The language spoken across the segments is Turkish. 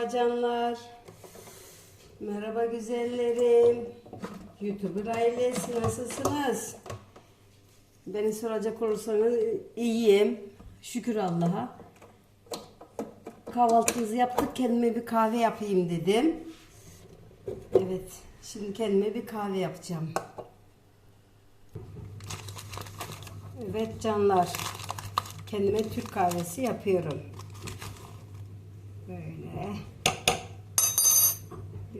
Merhaba canlar. Merhaba güzellerim. YouTuber ailesi nasılsınız? Beni soracak olursanız iyiyim. Şükür Allah'a. Kahvaltımızı yaptık. Kendime bir kahve yapayım dedim. Evet. Şimdi kendime bir kahve yapacağım. Evet canlar. Kendime Türk kahvesi yapıyorum. Böyle.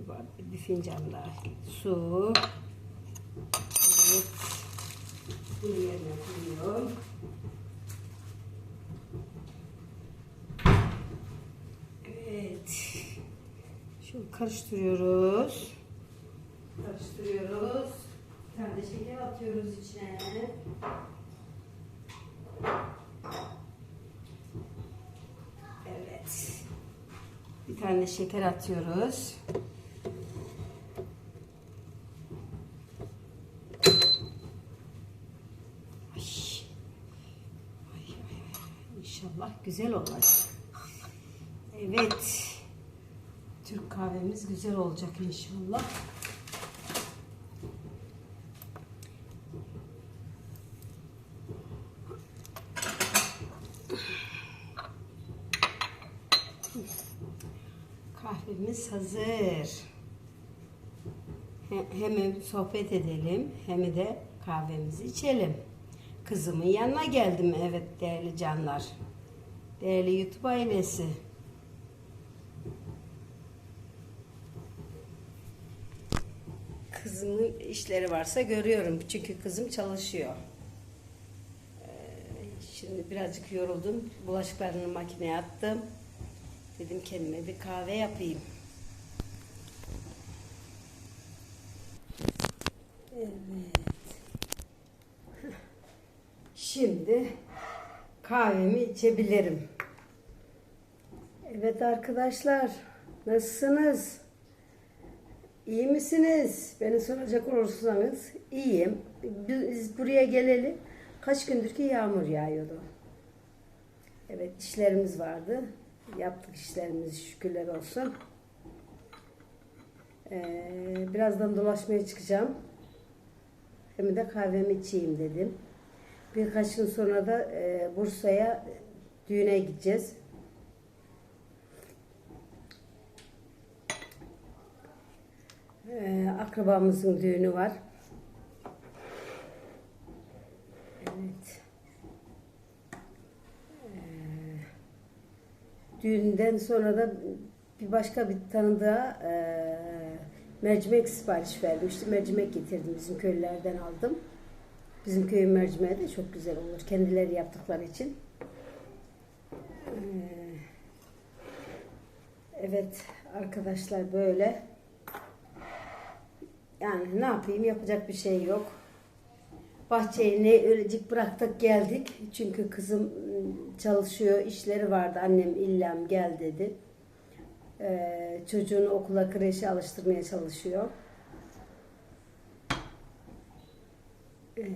Bir, bar- bir fincan daha su. Evet. Bunu yerine koyuyorum. Evet. Şunu karıştırıyoruz. Karıştırıyoruz. Bir tane de şeker atıyoruz içine. Evet. Bir tane şeker atıyoruz. İnşallah güzel olacak. Evet. Türk kahvemiz güzel olacak inşallah. Kahvemiz hazır. He- Hem sohbet edelim hem de kahvemizi içelim. Kızımın yanına geldim evet değerli canlar. Değerli YouTube ailesi. Kızımın işleri varsa görüyorum. Çünkü kızım çalışıyor. Ee, Şimdi birazcık yoruldum. Bulaşıklarını makineye attım. Dedim kendime bir kahve yapayım. Evet. Şimdi kahvemi içebilirim. Evet arkadaşlar, nasılsınız? İyi misiniz? Beni soracak olursanız iyiyim. Biz buraya geleli kaç gündür ki yağmur yağıyordu. Evet işlerimiz vardı. Yaptık işlerimizi şükürler olsun. Ee, birazdan dolaşmaya çıkacağım. Hem de kahvemi içeyim dedim. Birkaç gün sonra da e, Bursa'ya düğüne gideceğiz. Ee, akrabamızın düğünü var. Evet. Düğünden sonra da bir başka bir tanıdığa e, mercimek sipariş vermişti. Mercimek getirdim. Bizim köylülerden aldım. Bizim köyün mercimeği de çok güzel olur. Kendileri yaptıkları için. Ee, evet arkadaşlar böyle. Yani ne yapayım yapacak bir şey yok. Bahçeyi ne ölecek bıraktık geldik. Çünkü kızım ım, çalışıyor, işleri vardı. Annem illam gel dedi. Ee, çocuğunu okula kreşe alıştırmaya çalışıyor. Ee,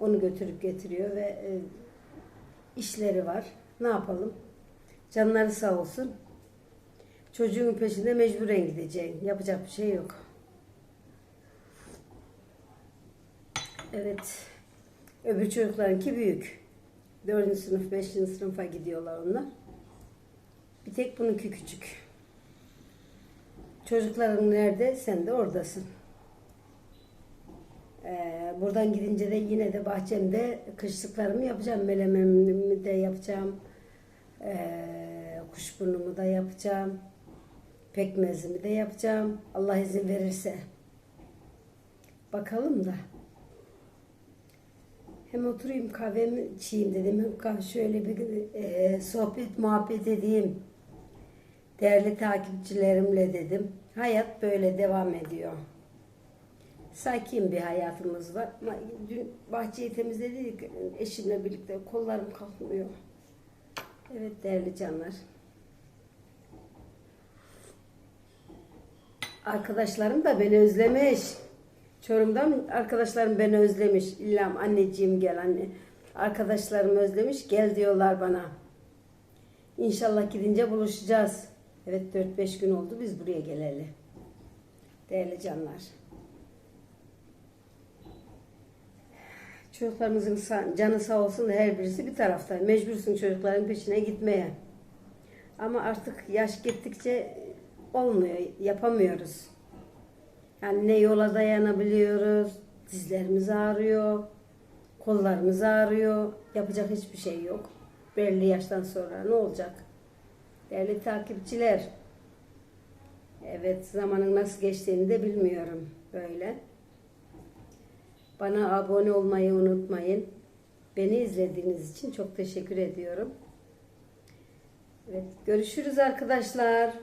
onu götürüp getiriyor ve e, işleri var. Ne yapalım? Canları sağ olsun. Çocuğun peşinde mecburen gideceğim. Yapacak bir şey yok. Evet. Öbür çocuklarınki büyük. Dördüncü sınıf, beşinci sınıfa gidiyorlar onlar. Bir tek bununki küçük. Çocukların nerede? Sen de oradasın. Ee, buradan gidince de yine de bahçemde kışlıklarımı yapacağım. Melemenimi de yapacağım. Ee, kuşburnumu da yapacağım. Pekmezimi de yapacağım. Allah izin verirse. Bakalım da. Hem oturayım kahvemi içeyim dedim. Şöyle bir e, sohbet muhabbet edeyim. Değerli takipçilerimle dedim. Hayat böyle devam ediyor. Sakin bir hayatımız var. Ama dün bahçeyi temizledik eşimle birlikte. Kollarım kalkmıyor. Evet değerli canlar. Arkadaşlarım da beni özlemiş. Çorum'dan arkadaşlarım beni özlemiş. İllam anneciğim gel anne. Arkadaşlarım özlemiş. Gel diyorlar bana. İnşallah gidince buluşacağız. Evet 4-5 gün oldu biz buraya geleli. Değerli canlar. Çocuklarımızın canı sağ olsun da her birisi bir tarafta. Mecbursun çocukların peşine gitmeye. Ama artık yaş gittikçe olmuyor, yapamıyoruz. Yani ne yola dayanabiliyoruz, dizlerimiz ağrıyor, kollarımız ağrıyor, yapacak hiçbir şey yok. Belli yaştan sonra ne olacak? Değerli takipçiler, evet zamanın nasıl geçtiğini de bilmiyorum böyle. Bana abone olmayı unutmayın. Beni izlediğiniz için çok teşekkür ediyorum. Evet, görüşürüz arkadaşlar.